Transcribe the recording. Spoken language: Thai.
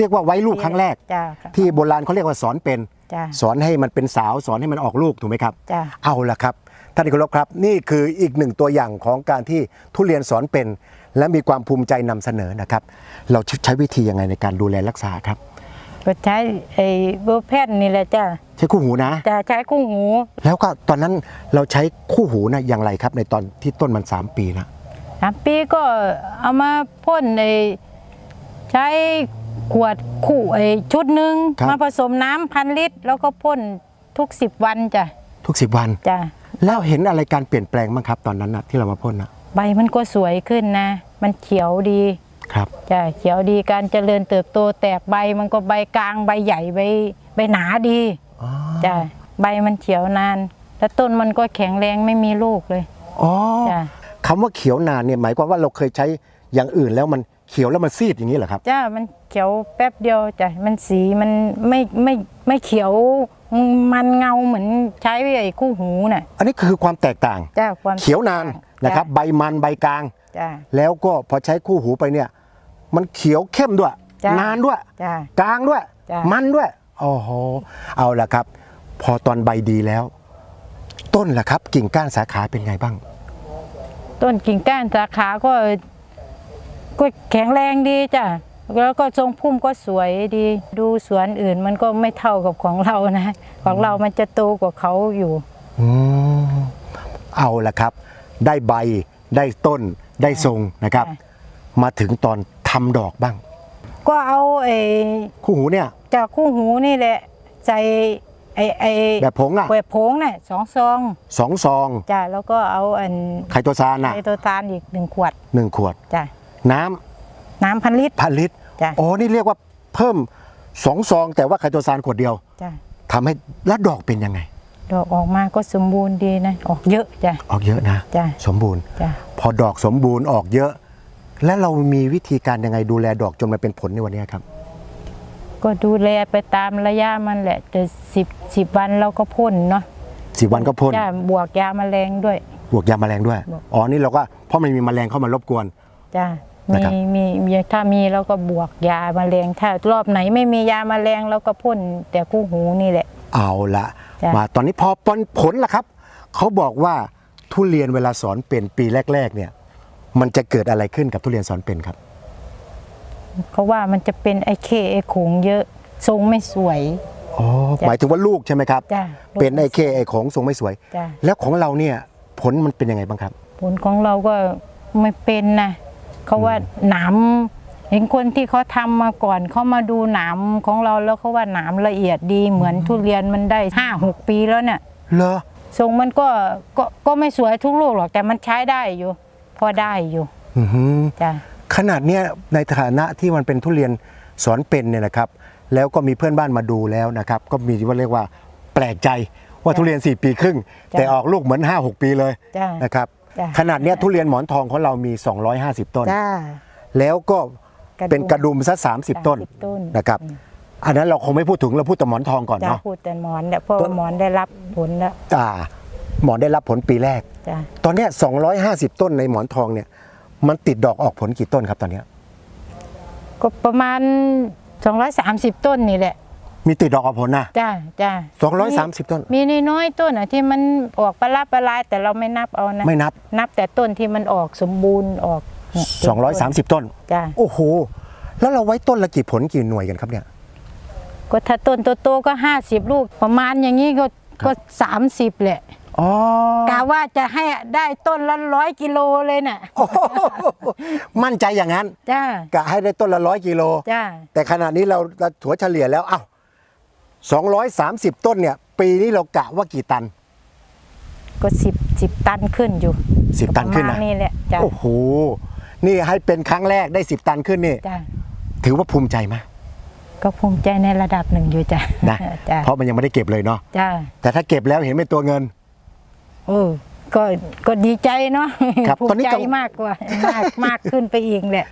เรียกว่าไว้ลูกครั้งแรก จ้าค่ะที่โบราณเขาเรียกว่าสอนเป็น จ้า สอนให้มันเป็นสาวสอนให้มันออกลูกถูกไหมครับ จ้าเอาละครับท่านที่เคารพครับ นี่คืออีกหนึ่งตัวอย่างของการที่ทุเรียนสอนเป็น และมีความภูมิใจนำเสนอนะครับ เราใช้วิธียังไงในการดูแลรักษาครับ ก็ใช้ไอ้เบอร์แพนนี่แหละจ้าใช้คู่หูนะจะใช้คู่หูแล้วก็ตอนนั้นเราใช้คู่หูนะอย่างไรครับ ในตอนที่ต้นมัน 3 ปีนะสามปีก็เอามาพ่นไอ้ใช้ ขวดคู่ไอ้ชุดหนึ่งมาผสมน้ำพันลิตร แล้วก็พ่นทุกสิบวันจ้ะทุก10วัน จ้ะแล้วเห็นอะไรการเปลี่ยนแปลงบ้างครับตอนนั้นนะที่เรามาพ่นนะใบมันก็สวยขึ้นนะ มันเขียวดีครับ จ้ะเขียวดีการเจริญเติบโตแตกใบมันก็ใบกลางใบใหญ่ใบใบหนาดีอ๋อจ้ะใบมันเขียวนาน แล้วต้นมันก็แข็งแรงไม่มีลูกเลยอ๋อจ้ะคำว่าเขียวนานเนี่ยหมายความว่าเราเคยใช้อย่างอื่นแล้วมัน เขียวแล้วมันซีดอย่างนี้เหรอครับจ้ะมันเขียวแป๊บเดียวจ้ะมันสีมันไม่ไม่ไม่เขียวมันเงาเหมือนใช้ไอ้คู่หูน่ะอันนี้คือความแตกต่างจ้ะความเขียวนานนะครับ ใบมันใบกลางจ้ะแล้วก็พอใช้คู่หูไปเนี่ย มันเขียวเข้มด้วยจ้ะนานด้วยจ้ะกลางด้วยจ้ะมันด้วยโอ้โหเอาละครับ พอตอนใบดีแล้ว ต้นล่ะครับ กิ่งก้านสาขาเป็นไงบ้าง ต้นกิ่งก้านสาขาก็ ก็แข็งแรงดีจ้ะแล้วก็ทรงพุ่มก็สวยดี ดูสวนอื่นมันก็ไม่เท่ากับของเรานะ ของเรามันจะโตกว่าเขาอยู่อืมเอาละครับ ได้ใบได้ต้นได้ทรงนะครับค่ะมาถึงตอนทำดอกบ้าง ก็เอาไอ้คู่หูเนี่ย จากคู่หูนี่แหละใส่ไอ้ไอ้แบบผงอะแบบผงน่ะสองซองสองซองจ้ะแล้วก็เอาอันไคโตซานอะไอโตตาลอีกหนึ่งขวดหนึ่งขวดจ้ะ น้ำน้ำพันลิตร พันลิตรจ้ะ อ๋อนี่เรียกว่าเพิ่มสองซอง แต่ว่าไคโตซานขวดเดียวจ้ะทำให้แล้วดอกเป็นยังไง ดอกออกมาก็สมบูรณ์ดีนะ ออกเยอะจ้ะ ออกเยอะนะ จ้ะ สมบูรณ์ จ้ะ พอดอกสมบูรณ์ออกเยอะ แล้วเรามีวิธีการยังไงดูแลดอกจนมันเป็นผลในวันนี้ครับ ก็ดูแลไปตามระยะมันแหละแต่สิบสิบวันเราก็พ่นเนาะสิบวันก็พ่น จ้ะบวกยาแมลงด้วย บวกยาแมลงด้วยบวกอ๋อ นี่เราก็เพราะมันมีแมลงเข้ามารบกวน จ้ะ นะมีครับ มีมีถ้ามีเราก็บวกยาแมลงถ้ารอบไหนไม่มียาแมลงเราก็พ่นแต่คู่หูนี่แหละ เอาละจ้ะ มาตอนนี้พอผลผลล่ะครับ เขาบอกว่าทุเรียนเวลาสอนเป็นปีแรก ๆ เนี่ย มันจะเกิดอะไรขึ้นกับทุเรียนสอนเป็นครับ เขาว่ามันจะเป็นไอ้เคไอ้ขงเยอะทรงไม่สวย อ๋อ จ้ะหมายถึงว่าลูกใช่ไหมครับ จ้ะเป็นไอเคไอของทรงไม่สวย จ้ะ แล้วของเราเนี่ยผลมันเป็นยังไงบ้างครับ ผลของเราก็ไม่เป็นนะ เขาว่าหนามเห็นคนที่เขาทำมาก่อนเขามาดูหนามของเราแล้วเขาว่าหนามละเอียดดีเหมือนทุเรียนมันได้ห้าหกปีแล้วเนี่ยเหรอทรงมันก็ก็ก็ไม่สวยทุกลูกหรอกแต่มันใช้ได้อยู่พอได้อยู่อือหือจ้ะขนาดเนี้ยในฐานะที่มันเป็นทุเรียนสอนเป็นเนี่ยนะครับ แล้วก็มีเพื่อนบ้านมาดูแล้วนะครับ ก็มีว่าเรียกว่าแปลกใจว่าทุเรียน 4 ปีครึ่ง แต่ออกลูกเหมือน 5 6 ปีเลยจ้ะนะครับ จ้ะขนาดเนี้ยทุเรียนหมอนทองของเรามี 250 ต้น จ้า แล้วก็กระดุมเป็นกระดุมซะ30 ต้น30ต้น นะครับ อันนั้นเราคงไม่พูดถึงเราพูดแต่หมอนทองก่อนจ้าเนาะ พูดแต่หมอนเนี่ยเพราะว่าหมอนได้รับผลแล้วอ่าหมอนได้รับผลปีแรก จ้ะตอนเนี้ย250 ต้นในหมอนทองเนี่ย มันติดดอกออกผลกี่ต้นครับตอนเนี้ยก็ประมาณ 230 ต้นนี่แหละ มีติดดอกออกผลนะจ้าจ้า230ต้น มีน้อยๆต้นอะที่มันออกปลาลาปลาลายแต่เราไม่นับเอานะไม่นับ นับแต่ต้นที่มันออกสมบูรณ์ออกเนี่ย230 ต้น จ้าโอ้โห แล้วเราไว้ต้นละกี่ผลกี่หน่วยกันครับเนี่ย ก็ถ้าต้นโตๆก็50ลูก ประมาณอย่างนี้ก็ก็30แหละอ๋อกะว่าจะให้ได้ต้นละร้อยกิโลเลยน่ะโอ้โหมั่นใจอย่างนั้นจ้ากะให้ได้ต้นละร้อยกิโล จ้าแต่ขณะนี้เราเราถัวเฉลี่ยแล้ว เอ้า 230 ต้นเนี่ย ปีนี้เรากะว่ากี่ตัน ก็10 10ตันขึ้นอยู่10 ตันขึ้นประนะ มาณนี่แหละจ้าโอ้โห นี่ให้เป็นครั้งแรกได้ 10 ตันขึ้นนี่ จ้าถือว่าภูมิใจไหมก็ภูมิใจในระดับหนึ่งอยู่จ้านะ จ้าเพราะมันยังไม่ได้เก็บเลยเนาะ จ้าแต่ถ้าเก็บแล้วเห็นเป็นตัวเงินเออก็ก็ดีใจเนาะครับภูตอนมินี้ใจกัง มากกว่ามากมากขึ้นไปอีกแหละ